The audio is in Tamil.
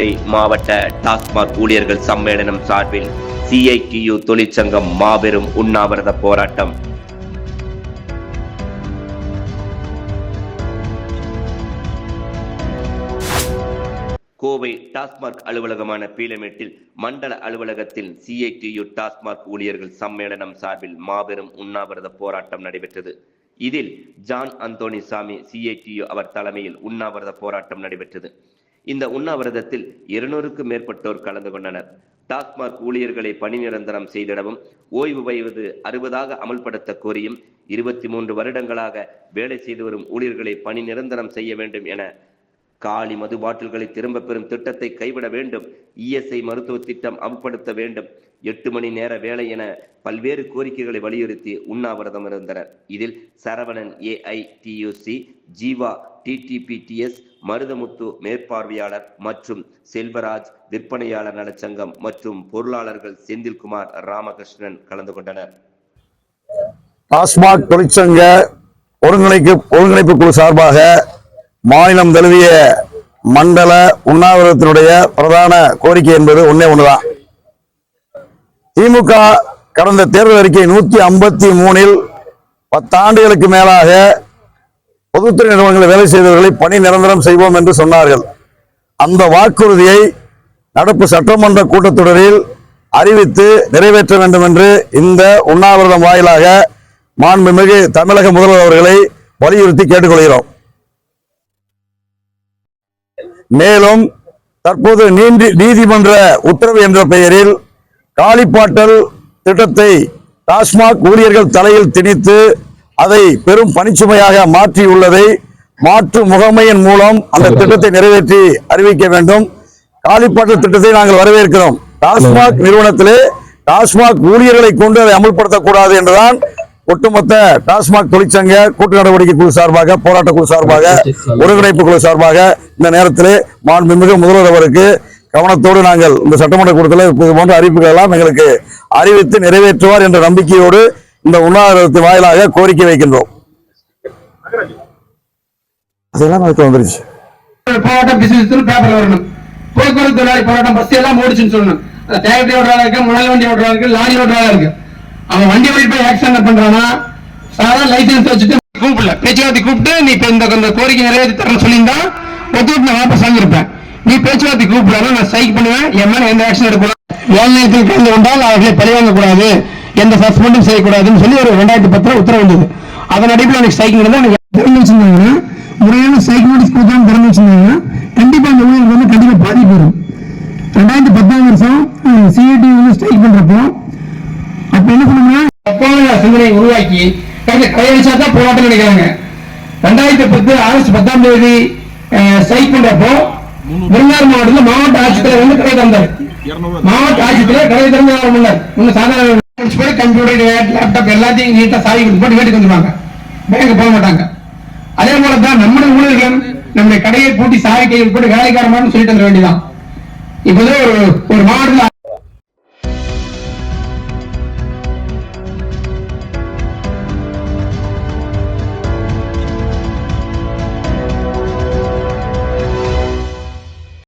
ராணிப்பேட்டை மாவட்ட டாஸ்மாக் ஊழியர்கள் சம்மேளனம் சார்பில் சிஐடியு தொழிற்சங்கம் மாபெரும் உண்ணாவிரத போராட்டம். கோவை டாஸ்மாக் அலுவலகமான பீலமேட்டில் மண்டல அலுவலகத்தில் சிஐடியு டாஸ்மாக் ஊழியர்கள் சம்மேளனம் சார்பில் மாபெரும் உண்ணாவிரத போராட்டம் நடைபெற்றது. இதில் ஜான் அந்தோனி சாமி சிஐடியு அவர் தலைமையில் உண்ணாவிரத போராட்டம் நடைபெற்றது. இந்த உண்ணாவிரதத்தில் இருநூறுக்கும் மேற்பட்டோர் கலந்து கொண்டனர். டாஸ்மாக் ஊழியர்களை பணி நிரந்தரம் செய்திடவும் ஓய்வு வயது அறுபதாக அமல்படுத்த கோரியும் இருபத்தி மூன்று வருடங்களாக வேலை செய்து வரும் ஊழியர்களை பணி நிரந்தரம் செய்ய வேண்டும் என காலி மது பாட்டில்களை திரும்ப பெறும் திட்டத்தை கைவிட வேண்டும் இஎஸ்ஐ மருத்துவ திட்டம் அமல்படுத்த வேண்டும் எட்டு மணி நேர வேலை என பல்வேறு கோரிக்கைகளை வலியுறுத்தி உண்ணாவிரதம் இருந்தனர். இதில் சரவணன் ஏஐடியூசி ஜீவா டிடிபிடிஎஸ் மருதமுத்து மேற்பார்வையாளர் மற்றும் செல்வராஜ் விற்பனையாளர் நலச்சங்கம் மற்றும் பொருளாளர்கள் செந்தில்குமார் ராமகிருஷ்ணன் கலந்து கொண்டனர். டாஸ்மாக் தொழிற்சங்க ஒருங்கிணைப்பு ஒருங்கிணைப்பு குழு சார்பாக மாநிலம் தழுவிய மண்டல உண்ணாவிரதத்தினுடைய பிரதான கோரிக்கை என்பது ஒன்னே ஒண்ணுதான். திமுக கடந்த தேர்தல் அறிக்கை நூத்தி ஐம்பத்தி மூணில் பத்தாண்டுகளுக்கு மேலாக பொதுத்துறை நிறுவனங்களில் வேலை செய்தவர்களை பணி நிரந்தரம் செய்வோம் என்று சொன்னார்கள். அந்த வாக்குறுதியை நடப்பு சட்டமன்ற கூட்டத்தொடரில் அறிவித்து நிறைவேற்ற வேண்டும் என்று இந்த உண்ணாவிரதம் வாயிலாக மாண்புமிகு தமிழக முதல்வர் அவர்களை வலியுறுத்தி கேட்டுக்கொள்கிறோம். மேலும் தற்போது நீண்டி நீதிமன்ற உத்தரவு என்ற பெயரில் காலிப்பாட்டல் திட்டத்தை டாஸ்மாக் ஊழியர்கள் தலையில் திணித்து அதை பெரும் பணிச்சுமையாக மாற்றியுள்ளதை மாற்று முகமையின் மூலம் அந்த திட்டத்தை நிறைவேற்றி அறிவிக்க வேண்டும். காலிப்பாட்டல் திட்டத்தை நாங்கள் வரவேற்கிறோம். டாஸ்மாக் நிறுவனத்திலே டாஸ்மாக் ஊழியர்களை கொண்டு அதை அமல்படுத்தக்கூடாது என்றுதான் ஒட்டுமொத்த டாஸ்மாக் தொழிற்சங்க கூட்டு நடவடிக்கை குழு சார்பாக போராட்ட குழு சார்பாக ஒருங்கிணைப்பு குழு சார்பாக இந்த நேரத்திலே மாண்புமிகு முதல்வர் அவருக்கு கவனத்தோடு நாங்கள் இந்த சட்டமன்ற கூட்டத்தில் இது போன்ற அறிவிப்புகள் எல்லாம் எங்களுக்கு அறிவித்து நிறைவேற்றுவார் என்ற நம்பிக்கையோடு இந்த உண்ணாவிரதத்தின் வாயிலாக கோரிக்கை வைக்கின்றோம். அதெல்லாம் அதுக்கு வந்துருச்சு. போராட்டம் பிசினஸ் பேப்பர்ல வரணும். போக்குவரத்து தொழிலாளி போராட்டம் பஸ் எல்லாம் ஓடிச்சுன்னு சொல்லணும். அந்த டிராக்டர் ஓடுறதா இருக்கு முழல் வண்டி ஓடுறதா இருக்கு லாரி ஓடுறதா இருக்கு. அவன் வண்டி ஓடி போய் ஆக்சிடென்ட் பண்றானா? சாதாரண லைசன்ஸ் வச்சுட்டு கூப்பிடல. பேச்சுவார்த்தை கூப்பிட்டு நீ இப்ப இந்த கோரிக்கை நிறைவேற்றி தரேன்னு சொல்லியிருந்தா ஒத்துக்கிட்டு நான் வாபஸ் வாங்கியிருப்பேன். நீ பேச்சுவார்த்தை கூப்பிடலாம் நான் ஸ்ட்ரைக் பண்ணுவேன். என் மேல எந்த ஆக்ஷன் எடுக்கக்கூடாது. வேலை நிலையத்தில் கலந்து கொண்டால் அவர்களை பழிவாங்க கூடாது எந்த சஸ்பெண்டும் செய்யக்கூடாதுன்னு சொல்லி ஒரு ரெண்டாயிரத்தி பத்துல உத்தரவு வந்தது. அதன் அடிப்படையில் எனக்கு ஸ்ட்ரைக் இருந்தால் எனக்கு திறந்து வச்சிருந்தாங்கன்னா முறையான ஸ்ட்ரைக் நோட்டீஸ் கொடுக்காம திறந்து வச்சிருந்தாங்கன்னா கண்டிப்பா அந்த ஊழியர்கள் வந்து கண்டிப்பா பாதிப்பு வரும் ரெண்டாயிரத்தி பத்தாம் வருஷம் சிஐடி வந்து ஸ்ட்ரைக் பண்றப்போ அப்ப என்ன பண்ணுங்க தப்பான சிந்தனை உருவாக்கி கடந்த கையடிச்சா தான் போராட்டம் நினைக்கிறாங்க ரெண்டாயிரத்தி பத்து ஆகஸ்ட் பத்தாம் தேதி ஸ்ட்ரைக் பண்றப்போ விருந்தார் மாவட்டத்தில் மாவட்ட ஆட்சித்தலைவர் வந்து கடை திறந்தார். மாவட்ட ஆட்சித்தலைவர் கடை திறந்து முன்னர் முன்ன சாதாரண கம்ப்யூட்டர் லேப்டாப் எல்லாத்தையும் நீட்டாக சாவி கொடுத்து போட்டு வீட்டுக்கு வந்துடுவாங்க பேங்க் போக மாட்டாங்க. அதே போல தான் நம்முடைய ஊழியர்களும் நம்முடைய கடையை பூட்டி சாவி கையில் போட்டு வேலைக்காரமான்னு சொல்லிட்டு வந்துட வேண்டியதான் இப்போதான் ஒரு ஒரு மாவட்டத்தில்